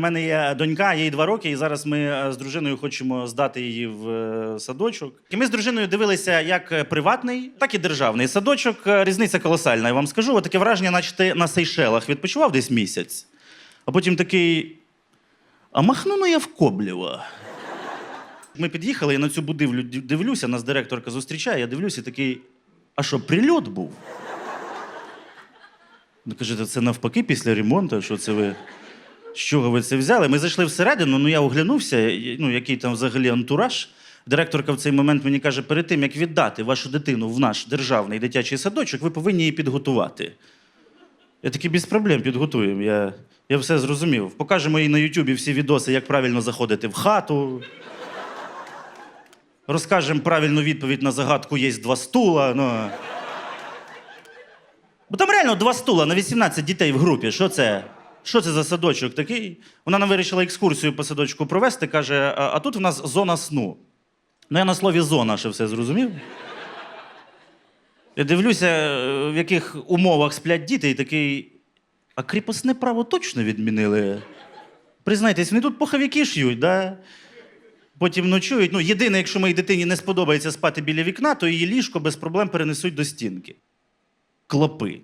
мене є донька, їй два роки, і зараз ми е, з дружиною хочемо здати її в е, садочок. І ми з дружиною дивилися як приватний, так і державний садочок. Е, Різниця колосальна. Я вам скажу, От таке враження, наче ти на Сейшелах відпочивав десь місяць, а потім такий. А махну ну я в Коблєва. Ми під'їхали, я на цю будівлю дивлюся, нас директорка зустрічає, я дивлюся, такий. А що, прильот був? Ну, кажете, це навпаки після ремонту, що це ви. З чого ви це взяли? Ми зайшли всередину, ну я оглянувся, ну, який там взагалі антураж. Директорка в цей момент мені каже: перед тим, як віддати вашу дитину в наш державний дитячий садочок, ви повинні її підготувати. Я такий без проблем підготуємо. Я, я все зрозумів. Покажемо їй на Ютубі всі відоси, як правильно заходити в хату. Розкажемо правильну відповідь на загадку є два стула. Ну. Бо там реально два стула на 18 дітей в групі. Що це? Що це за садочок такий? Вона нам вирішила екскурсію по садочку провести, каже: а, тут в нас зона сну. Ну, я на слові зона ще все зрозумів. Я дивлюся, е, в яких умовах сплять діти, і такий. А кріпосне право точно відмінили. Признайтесь, вони тут поховіки ш'ють, да? Потім ночують. Ну, єдине, якщо моїй дитині не сподобається спати біля вікна, то її ліжко без проблем перенесуть до стінки. Клопи.